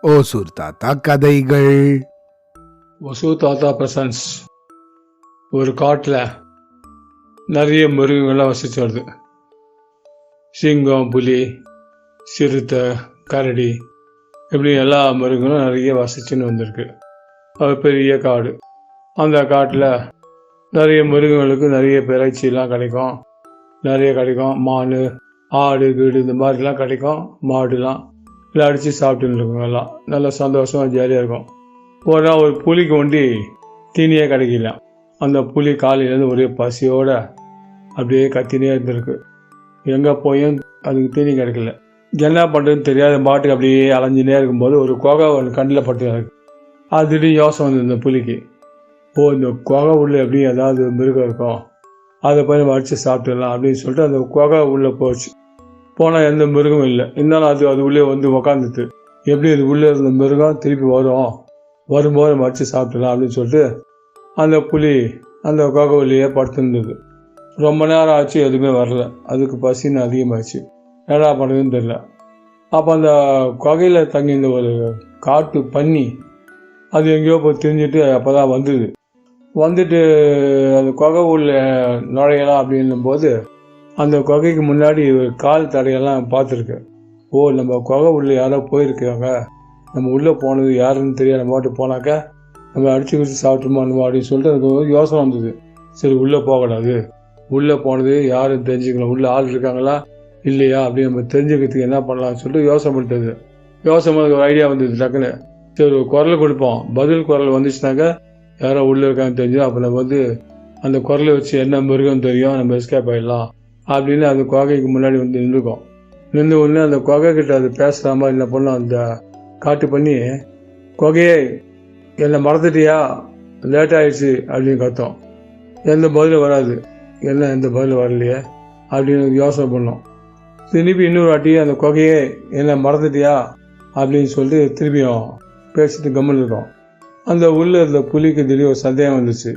ஓசூர் தாத்தா கதைகள். வசு தாத்தா பிரசன்ஸ். ஒரு காட்டில் நிறைய மிருகங்கள்லாம் வசிச்சு வருது. சிங்கம் புலி சிறுத்தை கரடி இப்படி எல்லா மிருகங்களும் நிறைய வசிச்சுன்னு வந்திருக்கு. அது பெரிய காடு. அந்த காட்டில் நிறைய மிருகங்களுக்கு நிறைய இறைச்சிலாம் கிடைக்கும். நிறைய கிடைக்கும். மான் ஆடு கீடு இந்த மாதிரிலாம் கிடைக்கும். மாடுலாம். எல்லாம் அடித்து சாப்பிட்டுன்னு இருக்கும் எல்லாம். நல்லா சந்தோஷமாக ஜாலியாக இருக்கும். ஒரு நாள் ஒரு புலிக்கு ஒண்டி தீனியே கிடைக்கல. அந்த புலி காலையிலேருந்து ஒரே பசியோட அப்படியே கத்தினே இருந்திருக்கு. எங்கே போயும் அதுக்கு தீனி கிடைக்கல. என்ன பண்ணுறதுன்னு தெரியாத மாட்டுக்கு அப்படியே அலைஞ்சினே இருக்கும்போது ஒரு குகை ஒன்று கண்ணில் பட்டு இருக்கு அது திடீர்னு யோசனை வந்து இந்த புலிக்கு. ஓ இந்த குகை உள்ள எப்படி ஏதாவது மிருகம் இருக்கும். அதை போய் நம்ம அடித்து சாப்பிட்டுடலாம் அப்படின்னு சொல்லிட்டு அந்த குகை உள்ளே போச்சு. போனால் எந்த மிருகமும் இல்லை. இருந்தாலும் அது அது உள்ளே வந்து உக்காந்துட்டு எப்படி அது உள்ளே இருந்த மிருகம் திருப்பி வரும்? வரும்போது நம்ம சாப்பிடலாம் அப்படின்னு சொல்லிட்டு அந்த புலி அந்த கோகவல்லியே படுத்துருந்தது. ரொம்ப நேரம் ஆச்சு எதுவுமே வரல. அதுக்கு பசின்னு அதிகமாகிடுச்சு என்னடா பண்ணுறதுன்னு தெரியல. அப்போ அந்த குகையில் தங்கியிருந்த ஒரு காட்டு பன்னி அது எங்கேயோ போய் திரிஞ்சிட்டு அப்போ தான் வந்தது. வந்துட்டு அந்த குகை உள்ள நுழையலாம் அப்படின்னும் போது அந்த குகைக்கு முன்னாடி ஒரு கால் தடையெல்லாம் பார்த்துருக்கு. ஓ நம்ம குகை உள்ளே யாரோ போயிருக்காங்க. நம்ம உள்ளே போனது யாருன்னு தெரியாது நம்ம பாட்டு போனாக்கா நம்ம அடிச்சு குடிச்சு சாப்பிட்டுமானுமா அப்படின்னு சொல்லிட்டு எனக்கு யோசனை வந்தது. சரி உள்ளே போகக்கூடாது உள்ளே போனது யாரும் தெரிஞ்சுக்கலாம் உள்ளே ஆள் இருக்காங்களா? இல்லையா? அப்படின்னு நம்ம தெரிஞ்சுக்கிறதுக்கு என்ன பண்ணலாம்னு சொல்லிட்டு யோசனை பண்ணிட்டது. யோசனை பண்ண ஒரு ஐடியா வந்தது டக்குன்னு. சரி ஒரு குரல் கொடுப்போம். பதில் குரல் வந்துச்சுனாக்கா யாரோ உள்ளே இருக்காங்கன்னு தெரிஞ்சு அப்போ நம்ம வந்து அந்த குரலை வச்சு என்ன மிருகம் தெரியும் நம்ம எஸ்கேப் ஆகிடலாம் அப்படின்னு அந்த குகைக்கு முன்னாடி வந்து நின்றுக்கோம். நின்று உடனே அந்த குகை கிட்ட அது பேசுகிற மாதிரி என்ன பண்ணோம் அந்த காட்டு பண்ணி குகையே என்னை மறந்துட்டியா? லேட் ஆயிடுச்சு அப்படின்னு கத்தோம். எந்த பதிலும் வராது. என்ன எந்த பதிலும் வரலையே? அப்படின்னு யோசனை பண்ணோம். திருப்பி இன்னொரு வாட்டி அந்த குகையே என்னை மறந்துட்டியா? அப்படின்னு சொல்லிட்டு திருப்பியும் பேசிட்டு கம்மல் இருக்கோம். அந்த உள்ள இருந்த புலிக்கு திடீர் ஒரு சந்தேகம் வந்துச்சு.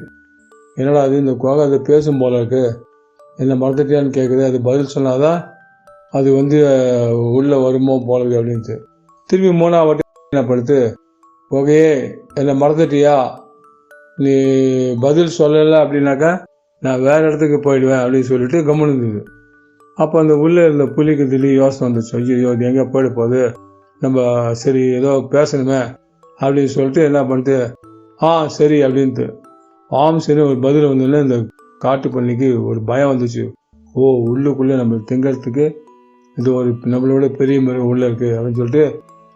என்னடா அது இந்த குகை அதை பேசும் போல இருக்குது என்னை மறந்துட்டியான்னு கேட்குது அது பதில் சொன்னாதான் அது வந்து உள்ளே வருமோ போல அப்படின்ட்டு திரும்பி மூணாவது வாட்டி என்ன படுத்து ஓகே என்னை மறந்துட்டியா? நீ பதில் சொல்லலை அப்படின்னாக்கா நான் வேறு இடத்துக்கு போயிடுவேன் அப்படின்னு சொல்லிட்டு கம்முன்னு இருந்தது அப்போ அந்த உள்ளே இருந்த புலிக்கு திடீர் யோசனை வந்துச்சு. ஐயோ இது எங்கே போயிட போகுது? நம்ம சரி ஏதோ பேசணுமே அப்படின்னு சொல்லிட்டு என்ன பண்ணிட்டு ஆ சரி அப்படின்ட்டு. ஆம் சரி ஒரு பதில் வந்தோடனே இந்த காட்டு பண்ணிக்கு ஒரு பயம் வந்துச்சு. ஓ உள்ளுக்குள்ளே நம்ம திங்கிறதுக்கு இது ஒரு நம்மளோட பெரிய மிருகம் உள்ளே இருக்குது அப்படின்னு சொல்லிட்டு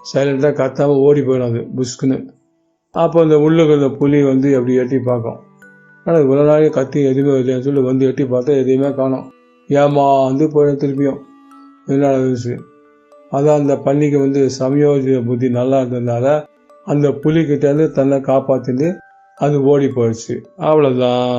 சைலண்ட்டாக கத்தாமல் ஓடி போயிடும் அது புஷ்குன்னு. அப்போ அந்த உள்ளுக்கு அந்த புலி வந்து அப்படி எட்டி பார்க்கும். ஆனால் இவ்வளோ நாளே கத்தி எதுவுமே இல்லைன்னு சொல்லி வந்து எட்டி பார்த்தா எதையுமே காணும். ஏமா வந்து போயிடும் திருப்பியும். என்ன இருந்துச்சு. அதான் அந்த பன்னிக்கு வந்து சமயோஜித புத்தி நல்லா இருந்ததுனால அந்த புலிக்கிட்டேருந்து தன்னை காப்பாற்றிட்டு அது ஓடி போயிடுச்சு. அவ்வளோதான்